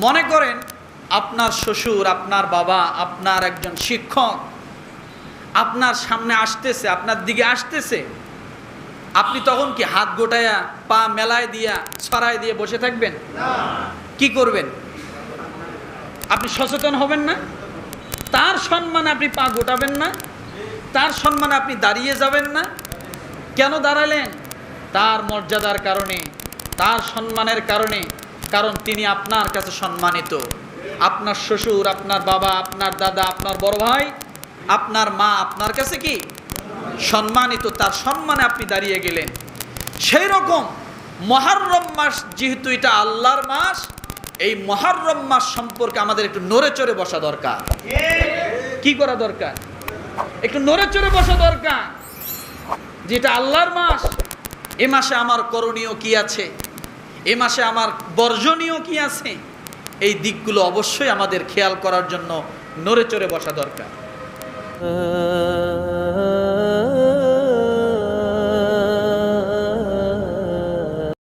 মনে করেন আপনার শ্বশুর আপনার বাবা আপনার একজন শিক্ষক আপনার সামনে আসতেছে আপনার দিকে আসতেছে আপনি তখন কি হাত গোটায়া পা মেলায় দিয়া ছড়ায় দিয়ে বসে থাকবেন? কি করবেন? আপনি সচেতন হবেন না? তার সম্মানে আপনি পা গোটাবেন না? তার সম্মানে আপনি দাঁড়িয়ে যাবেন না? কেন দাঁড়ালেন? তার মর্যাদার কারণে তার সম্মানের কারণে কারণ তিনি আপনার কাছে সম্মানিত। আপনার শ্বশুর, আপনার বাবা, আপনার দাদা, আপনার বড় ভাই, আপনার মা আপনার কাছে কি? সম্মানিত, তার সম্মানে আপনি দাঁড়িয়ে গেলেন। সেই রকম মহারম মাস যেহেতু এটা আল্লাহর মাস, এই মহারম মাস সম্পর্কে আমাদের একটু নড়ে চড়ে বসা দরকার। কি করা দরকার? একটু নড়ে চড়ে বসা দরকার। যেটা আল্লাহর মাস, এ মাসে আমার করণীয় কি আছে? এ মাসে আমার বর্জনীয় কি আছে? এই দিকগুলো অবশ্যই আমাদের খেয়াল করার জন্য নড়ে চড়ে বসা দরকার।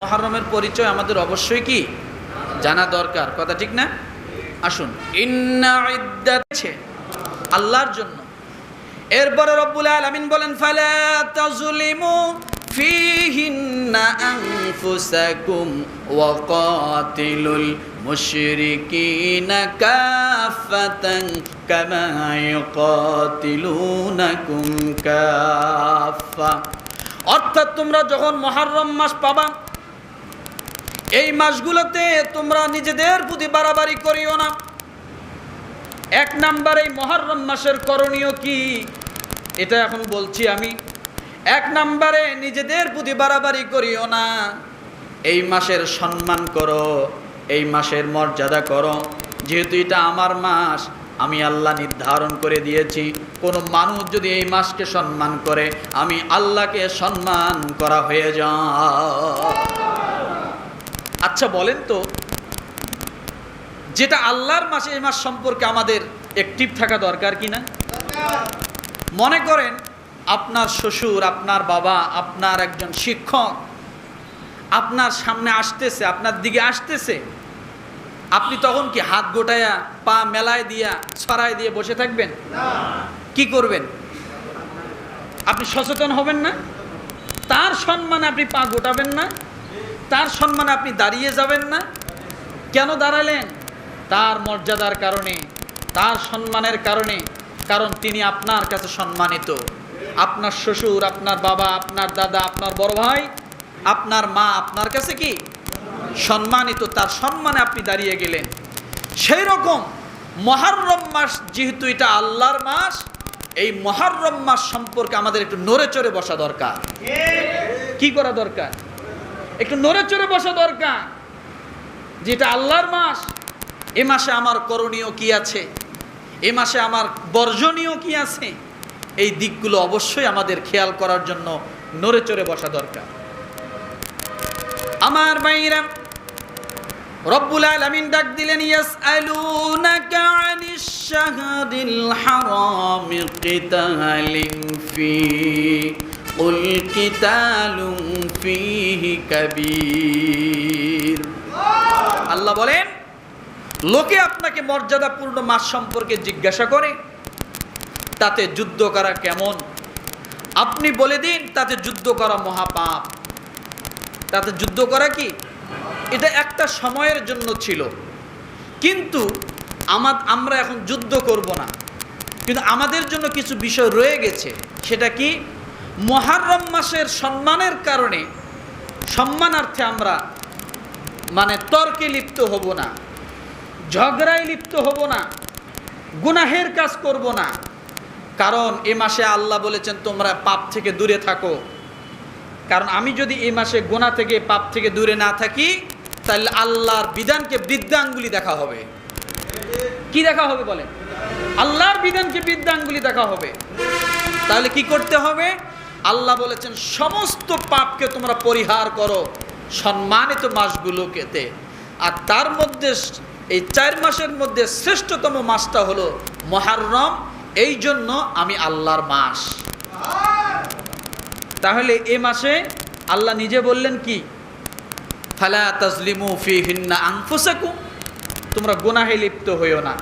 মহারমের পরিচয় আমাদের অবশ্যই কি? জানা দরকার। কথা ঠিক না? আসুন। ইন্না আল্লাহর জন্য। এরপরে রব্বুল আলামিন বলেন, ফালা তাজলিমু আনফুসাকুম ওয়া কাতিলুল মুশরিকিনা কাফাতান কামা ইউকাতিলুনাকুম কাফা অর্থাৎ তোমরা যখন মহারম মাস পাবা, এই মাসগুলোতে তোমরা নিজেদের প্রতি বাড়াবাড়ি করিও না। এক নাম্বার এই মহরম মাসের করণীয় কি? এটা এখন বলছি আমি। এক নাম্বারে নিজেদের প্রতি বাড়াবাড়ি করিও না। এই মাসের সম্মান করো এই মাসের মর্যাদা করো। যেহেতু এটা আমার মাস আমি আল্লাহ নির্ধারণ করে দিয়েছি। কোনো মানুষ যদি এই মাসকে সম্মান করে আমি আল্লাহকে সম্মান করা হয়ে যা আচ্ছা বলেন তো যেটা আল্লাহর মাসে এই মাস সম্পর্কে আমাদের অ্যাক্টিভ থাকা দরকার কি না মনে করেন আপনার শ্বশুর আপনার বাবা আপনার একজন শিক্ষক আপনার সামনে আসতেছে আপনার দিকে আসতেছে আপনি তখন কি হাত গোটায়া পা মেলায় দিয়া ছড়ায় দিয়ে বসে থাকবেন? কি করবেন? আপনি সচেতন হবেন না? তার সম্মানে আপনি পা গোটাবেন না? তার সম্মানে আপনি দাঁড়িয়ে যাবেন না? কেন দাঁড়ালেন? তার মর্যাদার কারণে তার সম্মানের কারণে কারণ তিনি আপনার কাছে সম্মানিত। আপনার শ্বশুর, আপনার বাবা, আপনার দাদা, আপনার বড় ভাই, আপনার মা, আপনার কাছে কি? সম্মানিত, তার সম্মানে আপনি দাঁড়িয়ে গেলেন। সেই রকম মহারম মাস যেহেতু এটা আল্লাহর মাস, এই মহারম মাস সম্পর্কে আমাদের একটু নড়ে চড়ে বসা দরকার। কি করা দরকার? একটু নড়ে চড়ে বসা দরকার। যেটা আল্লাহর মাস, এ মাসে আমার করণীয় কি আছে? এ মাসে আমার বর্জনীয় কি আছে? এই দিকগুলো অবশ্যই আমাদের খেয়াল করার জন্য নড়ে চড়ে বসা দরকার। আমার বাইরা রব্বুল আলামিন ডাক দিলেন, ইয়াসআলুনাকা আনিশ শাহরিল হারাম কিতালিন ফি, কুল কিতালুম ফিহি কাবীর। আল্লাহ বলেন, লোকে আপনাকে মর্যাদাপূর্ণ মাস সম্পর্কে জিজ্ঞাসা করে তাতে যুদ্ধ করা কেমন? আপনি বলে দিন, তাতে যুদ্ধ করা মহাপাপ। তাতে যুদ্ধ করা কি? এটা একটা সময়ের জন্য ছিল। কিন্তু আমার আমরা এখন যুদ্ধ করব না। কিন্তু আমাদের জন্য কিছু বিষয় রয়ে গেছে। সেটা কি? মহারম মাসের সম্মানের কারণে সম্মানার্থে আমরা মানে তর্কে লিপ্ত হব না, ঝগড়ায় লিপ্ত হব না, গুনাহের কাজ করব না। কারণ এ মাসে আল্লাহ বলেছেন, তোমরা পাপ থেকে দূরে থাকো। কারণ আমি যদি এই মাসে গোনা থেকে পাপ থেকে দূরে না থাকি, তাহলে আল্লাহর বিধানকে বৃদ্ধাঙ্গুলি দেখা হবে। কি দেখা হবে বলে আল্লাহর বিধানকে বৃদ্ধাঙ্গুলি দেখা হবে। তাহলে কি করতে হবে? আল্লাহ বলেছেন, সমস্ত পাপকে তোমরা পরিহার করো সম্মানিত মাসগুলোকেতে। আর তার মধ্যে এই চার মাসের মধ্যে শ্রেষ্ঠতম মাসটা হলো মহারম। এই জন্য আমি আল্লাহর মাস। তাহলে এ মাসে আল্লাহ নিজে বললেন কি? ফালা তাজলিমু ফি হিন্না আংফুসাকু তোমরা গুনাহে লিপ্ত হইও না।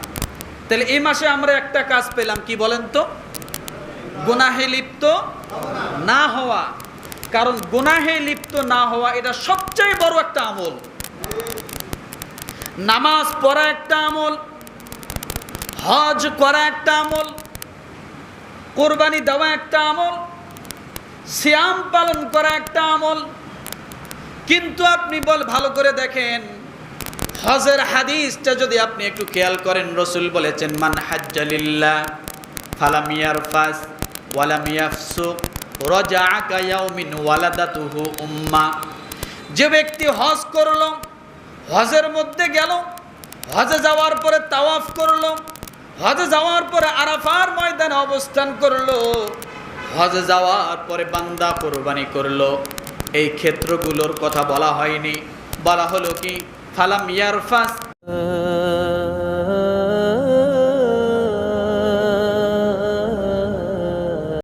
তাহলে এই মাসে আমরা একটা কাজ পেলাম, কি বলেন তো? গুনাহে লিপ্ত না হওয়া। কারণ গুনাহে লিপ্ত না হওয়া এটা সবচেয়ে বড় একটা আমল। নামাজ পড়া একটা আমল, হজ করা একটা আমল কোরবানি দেওয়া একটা আমল শ্যাম পালন করা একটা আমল। কিন্তু আপনি বল, ভালো করে দেখেন, হজের হাদিসটা যদি আপনি একটু খেয়াল করেন, রসুল বলেছেন, মান হাজ্জালিল্লাহ ফালাম ইয়ারফাস ওয়ালাম ইয়াফসুক রাজাআকা ইয়াউমিন ওয়ালাদাতুহু উম্মা। যে ব্যক্তি হজ করল, হজের মধ্যে গেল, হজে যাওয়ার পরে তাওয়াফ করল হজে যাওয়ার পরে আরাফার ময়দানে অবস্থান করল। হজে যাওয়ার পরে বান্দা কোরবানি করল। এই ক্ষেত্রগুলোর কথা বলা হয়নি। বলা হলো কি, ফালাম ইয়ারফাস